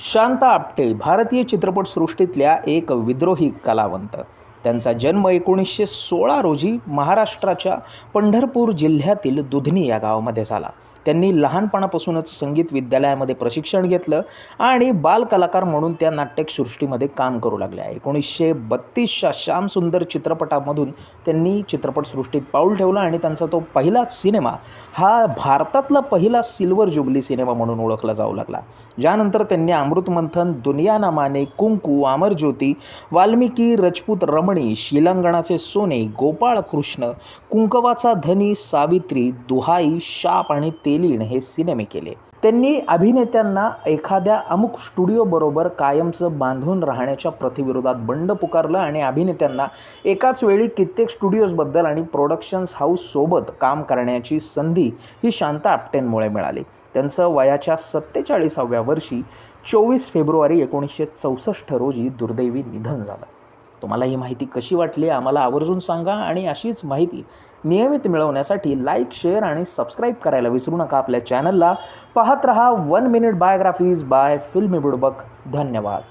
शांता आपटे भारतीय चित्रपटसृष्टीतल्या एक विद्रोही कलावंत. त्यांचा जन्म एकोणीसशे सोळा रोजी महाराष्ट्राच्या पंढरपूर जिल्ह्यातील दुधनी या गावामध्ये झाला. त्यांनी लहानपणापासूनच संगीत विद्यालयामध्ये प्रशिक्षण घेतलं आणि बालकलाकार म्हणून त्या नाट्यसृष्टीमध्ये काम करू लागल्या एकोणीसशे बत्तीसच्या श्यामसुंदर चित्रपटामधून त्यांनी चित्रपटसृष्टीत पाऊल ठेवलं आणि त्यांचा तो पहिला सिनेमा हा भारतातला पहिला सिल्वर जुबली सिनेमा म्हणून ओळखला जाऊ लागला. ज्यानंतर त्यांनी अमृतमंथन दुनिया ना कुंकू अमरज्योती वाल्मिकी रजपूत रमणी शिलांगणाचे सोने गोपाळ कृष्ण कुंकवाचा धनी सावित्री दुहाई शाप आणि तेलीण हे सिनेमे केले. त्यांनी अभिनेत्यांना एखाद्या अमुक स्टुडिओबरोबर कायमचं बांधून राहण्याच्या प्रतिविरोधात बंड पुकारलं आणि अभिनेत्यांना एकाच वेळी कित्येक स्टुडिओजबद्दल आणि प्रोडक्शन्स हाऊससोबत काम करण्याची संधी ही शांता आपटेंमुळे मिळाली. त्यांचं वयाच्या सत्तेचाळीसाव्या वर्षी चोवीस फेब्रुवारी एकोणीसशे चौसष्ट रोजी दुर्दैवी निधन झालं. तुम्हाला ही माहिती कशी वाटली आम्हाला आवर्जून सांगा आणि अशीच माहिती नियमित मिळवण्यासाठी लाईक शेअर आणि सबस्क्राईब करायला विसरू नका आपल्या चॅनलला पाहत रहा वन मिनिट बायोग्राफीज बाय फिल्मी बुडबक धन्यवाद.